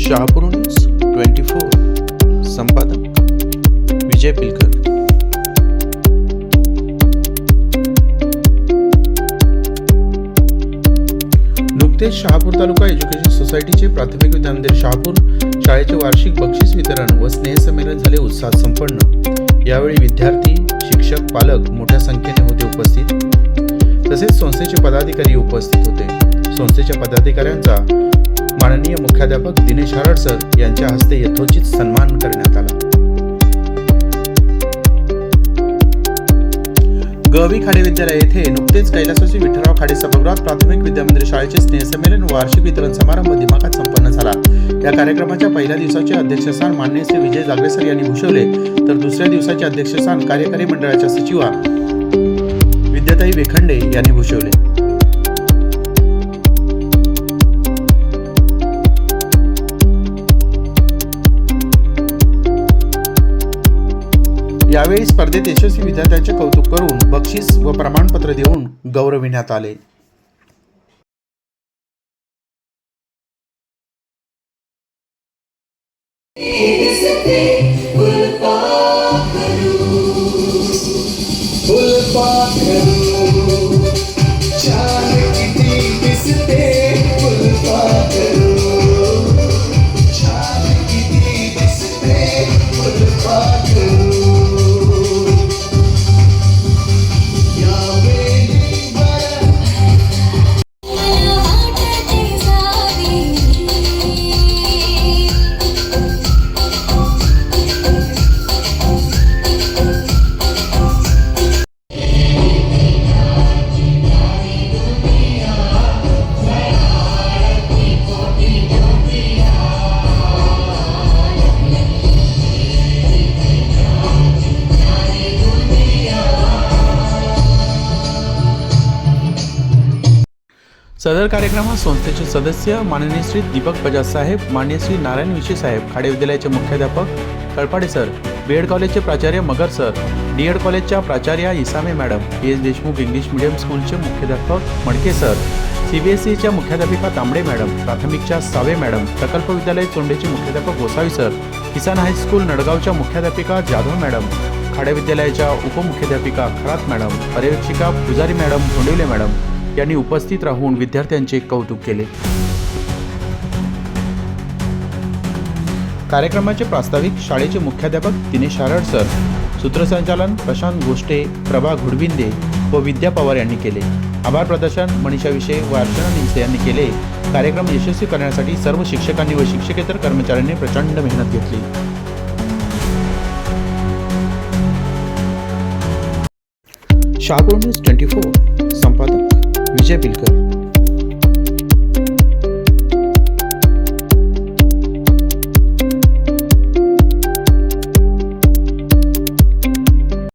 Shahapur news twenty four. संपादक विजय पिलकर. नुकतेच शहापूर तालुका education सोसायटीचे प्राथमिक विद्यामंदिर शहापूर शाळेचे वार्षिक बक्षीस वितरण व स्नेहसंमेलन झाले उत्साहात संपन्न. यावेळी विद्यार्थी शिक्षक पालक मोठ्या संख्येने होते उपस्थित. तसेच संस्थेचे पदाधिकारी उपस्थित होते. संस्थेच्या पदाधिकाऱ्यांचा माननीय मुख्याध्यापक दिनेश हरड सर यांच्या हस्ते यथोचित सन्मान करण्यात आला. गवी खाडे विद्यालय येथे नुकतेच कैलासाची विठ्ठलराव खाडे सभागृहात प्राथमिक विद्यामंदिर शाळेचे स्नेहसंमेलन वार्षिक वितरण समारंभ दिमाखात संपन्न झाला. या कार्यक्रमाच्या पहिल्या दिवसाचे अध्यक्षस्थान मान्य श्री विजय जागरेसर यांनी भूषवले. तर दुसऱ्या दिवसाचे अध्यक्षस्थान कार्यकारी मंडळाच्या सचिवा विद्याताई वेखंडे यांनी भूषवले. यावेळी स्पर्धेत यशस्वी विद्यार्थ्यांचे कौतुक करून बक्षीस व प्रमाणपत्र देऊन गौरविण्यात आले. फुलपाखरू. सदर कार्यक्रमात संस्थेचे सदस्य माननीय श्री दीपक बजाज साहेब माननीय श्री नारायण विशे साहेब खाडे विद्यालयाचे मुख्याध्यापक कळपाडे सर बी एड कॉलेजचे प्राचार्य मगर सर डी एड कॉलेजच्या प्राचार्या Isame madam P S Deshmukh English medium स्कूलचे मुख्याध्यापक Madke sir C B S सीच्या मुख्याध्यापिका तांबडे मॅडम प्राथमिकच्या सावे मॅडम प्रकल्प विद्यालय चोंडेचे मुख्याध्यापक Gosavi sir Kisan high school नडगावच्या मुख्याध्यापिका जाधव मॅडम खाडे विद्यालयाच्या उपमुख्याध्यापिका खरात मॅडम पर्यवेक्षिका पुजारी मॅडम धोंडिवले मॅडम यांनी उपस्थित राहून विद्यार्थ्यांचे कौतुक केले. कार्यक्रमाचे प्रास्ताविक शाळेचे मुख्याध्यापक दिनेश हारड सर सूत्रसंचालन प्रशांत गोष्टे प्रभा घुडविंदे व विद्या पवार यांनी केले. आभार प्रदर्शन मनीषा विषय व अर्चना निमसे यांनी केले. कार्यक्रम यशस्वी करण्यासाठी सर्व शिक्षकांनी व शिक्षकेतर कर्मचाऱ्यांनी प्रचंड मेहनत घेतली. Shahapur news twenty four. Vijay Bilkar.